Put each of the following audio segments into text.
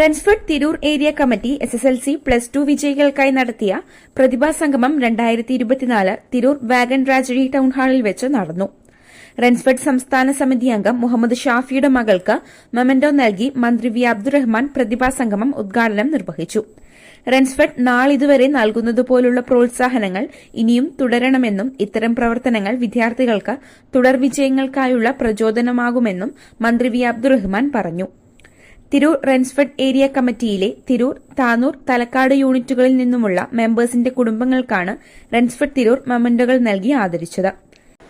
Rensfed Tirur area committee S S L C plus two വിജയികൾക്കായി നടത്തിയ പ്രതിഭാ സംഗമം രണ്ടായിരത്തി ഇരുപത്തിനാല് തിരൂർ വാഗൺ ട്രാജഡി ടൗൺ ഹാളിൽ വെച്ച് നടന്നു. റൺസ്ഫർഡ് സംസ്ഥാന സമിതി അംഗം മുഹമ്മദ് ഷാഫിയുടെ മകൾക്ക് മെമന്റോ നൽകി മന്ത്രി വി അബ്ദുറഹ്മാൻ പ്രതിഭാ സംഗമം ഉദ്ഘാടനം നിർവഹിച്ചു. റെൻസ്ഫെഡ് നാളിതുവരെ നൽകുന്നതുപോലുള്ള പ്രോത്സാഹനങ്ങൾ ഇനിയും തുടരണമെന്നും ഇത്തരം പ്രവർത്തനങ്ങൾ വിദ്യാർത്ഥികൾക്ക് തുടർ വിജയങ്ങൾക്കായുള്ള പ്രചോദനമാകുമെന്നും മന്ത്രി വി അബ്ദുറഹ്മാൻ പറഞ്ഞു. തിരൂർ റെൻസ്ഫെഡ് ഏരിയ കമ്മിറ്റിയിലെ തിരൂർ താനൂർ തലക്കാട് യൂണിറ്റുകളിൽ നിന്നുമുള്ള മെമ്പേഴ്സിന്റെ കുടുംബങ്ങൾക്കാണ് റെൻസ്ഫെഡ് തിരൂർ മൊമെന്റുകൾ നൽകി ആദരിച്ചത്.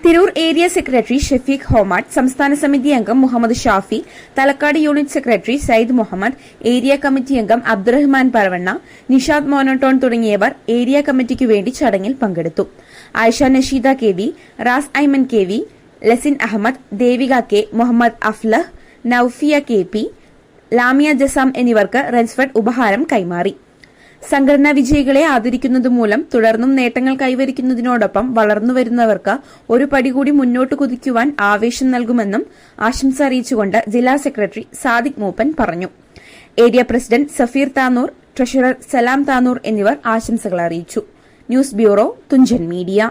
തിരൂർ ഏരിയ സെക്രട്ടറി ഷെഫീഖ് ഹോമാഡ് സംസ്ഥാന സമിതി അംഗം Muhammad Shafi Thalakkad unit secretary Sayyid Muhammad area committee അംഗം അബ്ദുറഹ്മാൻ പരവണ്ണ നിഷാദ് മോനോട്ടോൺ തുടങ്ങിയവർ ഏരിയ കമ്മിറ്റിക്കു വേണ്ടി ചടങ്ങിൽ പങ്കെടുത്തു. Ayisha Nasheeda K V Ras Aiman K V Lasin Ahmed Devika K Muhammad Aflah Naufiya K P Lamiya Jasam എന്നിവർക്ക് റെൻസ്ഫെഡ് ഉപഹാരം കൈമാറി. സംഘടനാ വിജയികളെ ആദരിക്കുന്നത് മൂലം തുടർന്നും നേട്ടങ്ങൾ കൈവരിക്കുന്നതിനോടൊപ്പം വളർന്നുവരുന്നവർക്ക് ഒരു പടി കൂടി മുന്നോട്ട് കുതിക്കുവാൻ ആവേശം നൽകുമെന്നും ആശംസ അറിയിച്ചുകൊണ്ട് ജില്ലാ സെക്രട്ടറി സാദിഖ് മൂപ്പൻ പറഞ്ഞു. Area president Safeer Tanur treasurer Salam Tanur എന്നിവർ ആശംസകൾ അറിയിച്ചു. News bureau Thunchan media.